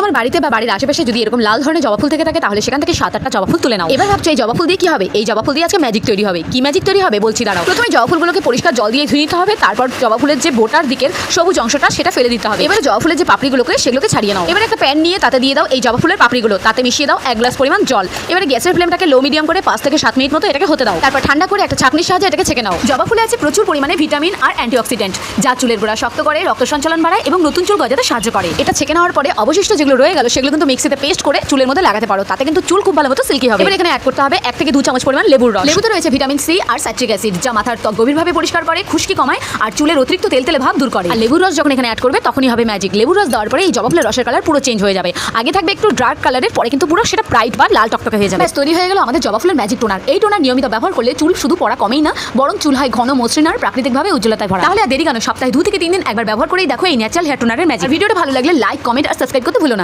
তোমার বাড়িতে বা বাড়ির আশেপাশে যদি এরকম লাল ধরনের জবা ফুল থেকে থাকে, তাহলে সেখান থেকে সাত আটটা জবা ফুল তুলে নাও। এবার ভাবছ এই জবা ফুল দিয়ে কি হবে? এই জবা ফুল দিয়ে আজকে ম্যাজিক তৈরি হবে। কি ম্যাজিক তৈরি হবে? বলছি, দাঁড়াও। প্রথমে জবা ফুলগুলোকে পরিষ্কার জল দিয়ে ধুয়ে নিতে হবে, তারপর জবা ফুলের যে বোটার দিকের সবুজ অংশটা, সেটা ফেলে দিতে হবে। এবারে জবা ফুলের যে পাপড়িগুলোকে, সেগুলোকে ছাড়িয়ে নাও। এবার একটা প্যান নিয়ে তাতে দিয়ে দাও এই জবা ফুলের পাপড়িগুলো। তাতে মিশিয়ে দাও এক গ্লাস পরিমাণ জল। এবারে গ্যাসের ফ্লেমটাকে লো মিডিয়াম করে পাঁচ থেকে সাত মিনিট মতো এটাকে হতে দাও। তারপর ঠান্ডা করে একটা ছাঁকনির সাহায্যে এটাকে ছেঁকে নাও। জবা ফুলে আছে প্রচুর পরিমাণে ভিটামিন আর অ্যান্টিঅক্সিডেন্ট যা চুলের গোড়া শক্ত করে, রক্ত সঞ্চালন বাড়ায় এবং নতুন চুল গজাতে সাহায্য করে। এটা ছেঁকে নেওয়ার পরে অবশিষ্ট যেগুলো রয়ে গেল, সেগুলো কিন্তু মিক্সিতে পেস্ট করে চুলের মধ্যে লাগাতে পারো। তাতে কিন্তু চুল খুব ভালো মতো সিল্কি হবে। এবার এখানে অ্যাড করতে হবে এক থেকে দু চামচ পরিমাণ লেবুর রস। লেবুতে রয়েছে ভিটামিন সি আর স্যাট্রিক অ্যাসিড যা মাথার ত্বক গভীরভাবে পরিষ্কার করে, খুশকি কমায় আর চুলের অতিরিক্ত তেল তেলে ভাব দূর করে। আর লেবুর রস যখন এখানে অ্যাড করবে, তখনই হবে ম্যাজিক লেবুর রস দেওয়ার পরে এই জবা ফুলের রসের কালার পুরো চেঞ্জ হয়ে যাবে। আগে থাকবে একটু ডার্ক কালারের পরে কিন্তু পুরো সেটা ব্রাইট বা লাল টকটকে হয়ে যাবে। তৈরি হয়ে গেল আমাদের জবা ফুলের ম্যাজিক টোনার এই টোনার নিয়মিত ব্যবহার করলে চুল শুধু পড়া কমেই না, বরং চুল হয় ঘন, মসৃণ আর প্রাকৃতিকভাবে উজ্জ্বলতায় ভরা। তাহলে আর দেরি কেন? সপ্তাহে দু থেকে তিন দিন একবার ব্যবহার করেই দেখো এই ন্যাচারাল হেয়ার টোনারের ম্যাজিক ভিডিওটা ভালো লাগলে লাইক কমেন্ট আর সাবস্ক্রাইব করতে ভুলো না।